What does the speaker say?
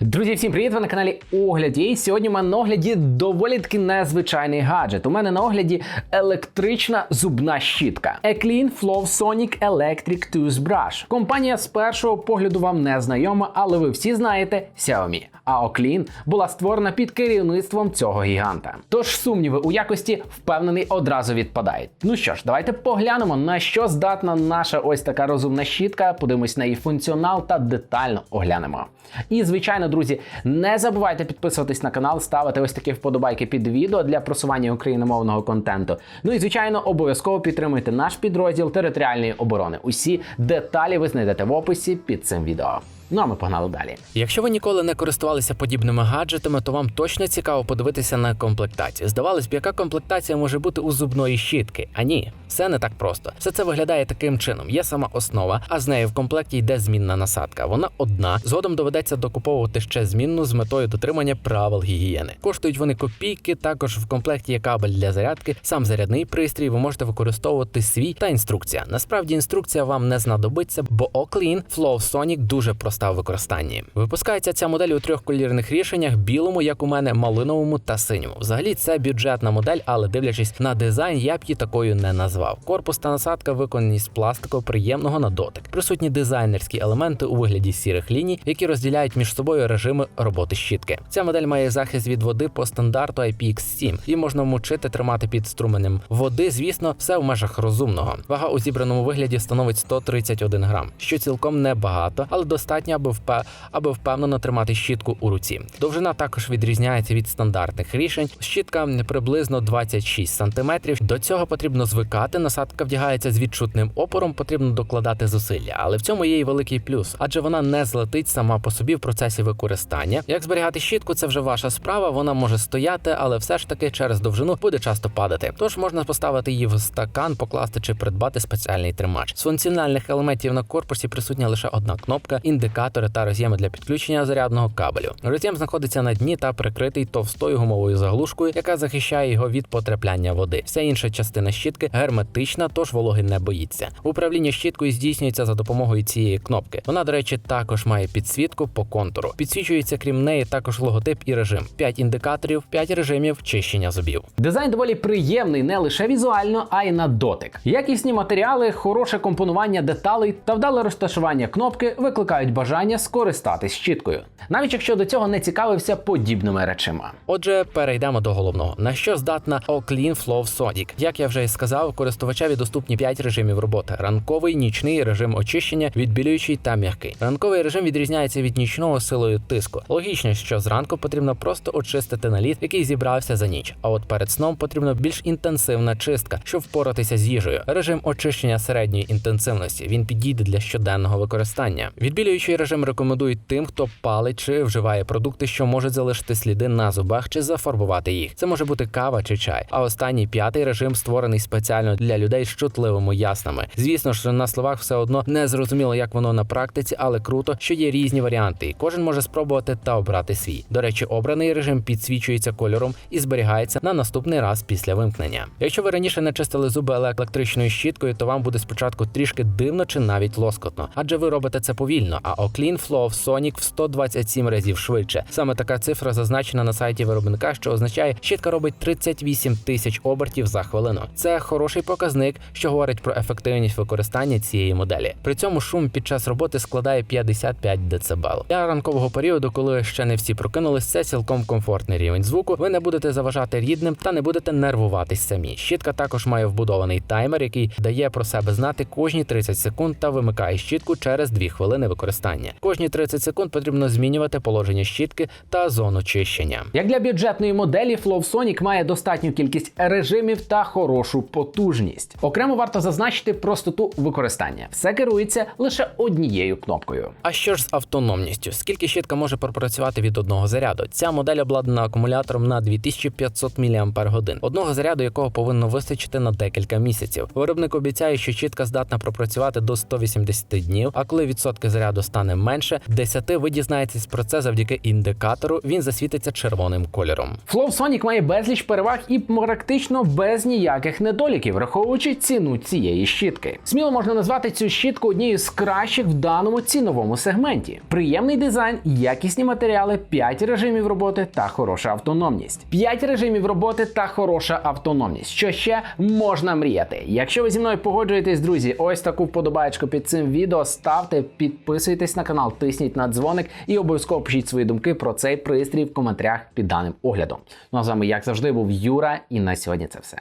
Друзі, всім привіт! Ви на каналі Огляд. І сьогодні у мене на огляді доволі таки незвичайний гаджет. У мене на огляді електрична зубна щітка. Eclean Flow Sonic Electric Toothbrush. Компанія з першого погляду вам не знайома, але ви всі знаєте Xiaomi. А Oclean була створена під керівництвом цього гіганта. Тож сумніви у якості впевнений одразу відпадають. Ну що ж, давайте поглянемо на що здатна наша ось така розумна щітка. Подивимось на її функціонал та детально оглянемо. І звичайно, друзі, не забувайте підписуватись на канал, ставити ось такі вподобайки під відео для просування україномовного контенту. Ну і звичайно, обов'язково підтримуйте наш підрозділ територіальної оборони. Усі деталі ви знайдете в описі під цим відео. Ну а ми погнали далі. Якщо ви ніколи не користувалися подібними гаджетами, то вам точно цікаво подивитися на комплектацію. Здавалось б, яка комплектація може бути у зубної щітки? А ні, все не так просто. Все це виглядає таким чином: є сама основа, а з нею в комплекті йде змінна насадка. Вона одна. Згодом доведеться докуповувати ще змінну з метою дотримання правил гігієни. Коштують вони копійки. Також в комплекті є кабель для зарядки, сам зарядний пристрій. Ви можете використовувати свій та інструкція. Насправді інструкція вам не знадобиться, бо Oclean Flow Sonic дуже проста в використанні. Випускається ця модель у трьох колірних рішеннях: білому, як у мене, малиновому та синьому. Взагалі це бюджетна модель, але дивлячись на дизайн, я б її такою не назвав. Корпус та насадка виконані з пластику приємного на дотик. Присутні дизайнерські елементи у вигляді сірих ліній, які розділяють між собою режими роботи щітки. Ця модель має захист від води по стандарту IPX7. Її можна вмочити, тримати під струменем води. Звісно, все в межах розумного. Вага у зібраному вигляді становить 131 грам, що цілком небагато, але достатньо, аби впе... аби впевнено тримати щітку у руці. Довжина також відрізняється від стандартних рішень. Щітка приблизно 26 см. До цього потрібно звикати. Насадка вдягається з відчутним опором, потрібно докладати зусилля, але в цьому є й великий плюс, адже вона не злетить сама по собі в процесі використання. Як зберігати щітку, це вже ваша справа. Вона може стояти, але все ж таки через довжину буде часто падати. Тож можна поставити її в стакан, покласти чи придбати спеціальний тримач. З функціональних елементів на корпусі присутня лише одна кнопка, індикатори та роз'єми для підключення зарядного кабелю. Роз'єм знаходиться на дні та прикритий товстою гумовою заглушкою, яка захищає його від потрапляння води. Вся інша частина щітки герметична, тож вологи не боїться. Управління щіткою здійснюється за допомогою цієї кнопки. Вона, до речі, також має підсвітку по контуру. Підсвічується крім неї також логотип і режим: 5 індикаторів, 5 режимів чищення зубів. Дизайн доволі приємний не лише візуально, а й на дотик. Якісні матеріали, хороше компонування деталей та вдале розташування кнопки викликають бажання скористатись щіткою, навіть якщо до цього не цікавився подібними речима. Отже, перейдемо до головного. На що здатна Oclean Flow Sonic? Як я вже і сказав, користувачеві доступні 5 режимів роботи: ранковий, нічний режим очищення, відбілюючий та м'який. Ранковий режим відрізняється від нічного силою тиску. Логічно, що зранку потрібно просто очистити наліт, який зібрався за ніч. А от перед сном потрібна більш інтенсивна чистка, щоб впоратися з їжею. Режим очищення середньої інтенсивності. Він підійде для щоденного використання. Відбілюючий режим рекомендують тим, хто палить чи вживає продукти, що можуть залишити сліди на зубах чи зафарбувати їх. Це може бути кава чи чай. А останній п'ятий режим створений спеціально для людей з чутливими яснами. Звісно ж, на словах все одно не зрозуміло, як воно на практиці, але круто, що є різні варіанти, кожен може спробувати та обрати свій. До речі, обраний режим підсвічується кольором і зберігається на наступний раз після вимкнення. Якщо ви раніше не чистили зуби електричною щіткою, то вам буде спочатку трішки дивно чи навіть лоскотно, адже ви робите це повільно. А Oclean Flow Sonic в 127 разів швидше. Саме така цифра зазначена на сайті виробника, що означає, щітка робить 38 тисяч обертів за хвилину. Це хороший показник, що говорить про ефективність використання цієї моделі. При цьому шум під час роботи складає 55 дБ. Для ранкового періоду, коли ще не всі прокинулись, це цілком комфортний рівень звуку. Ви не будете заважати рідним та не будете нервуватись самі. Щітка також має вбудований таймер, який дає про себе знати кожні 30 секунд та вимикає щітку через 2 хвилини використання. Кожні 30 секунд потрібно змінювати положення щітки та зону чищення. Як для бюджетної моделі, Flow Sonic має достатню кількість режимів та хорошу потужність. Окремо варто зазначити простоту використання. Все керується лише однією кнопкою. А що ж з автономністю? Скільки щітка може пропрацювати від одного заряду? Ця модель обладнана акумулятором на 2500 мАч, одного заряду якого повинно вистачити на декілька місяців. Виробник обіцяє, що щітка здатна пропрацювати до 180 днів. А коли відсотки заряду стане стане менше 10, ви дізнаєтесь про це завдяки індикатору. Він засвітиться червоним кольором. Flow Sonic має безліч переваг і практично без ніяких недоліків, враховуючи ціну цієї щітки. Сміло можна назвати цю щітку однією з кращих в даному ціновому сегменті. Приємний дизайн, якісні матеріали, 5 режимів роботи та хороша автономність. 5 режимів роботи та хороша автономність. Що ще можна мріяти? Якщо ви зі мною погоджуєтесь, друзі, ось таку вподобайку під цим відео ставте, підписуйтесь на канал, тисніть на дзвоник і обов'язково пишіть свої думки про цей пристрій в коментарях під даним оглядом. Ну а з вами, як завжди, був Юра, і на сьогодні це все.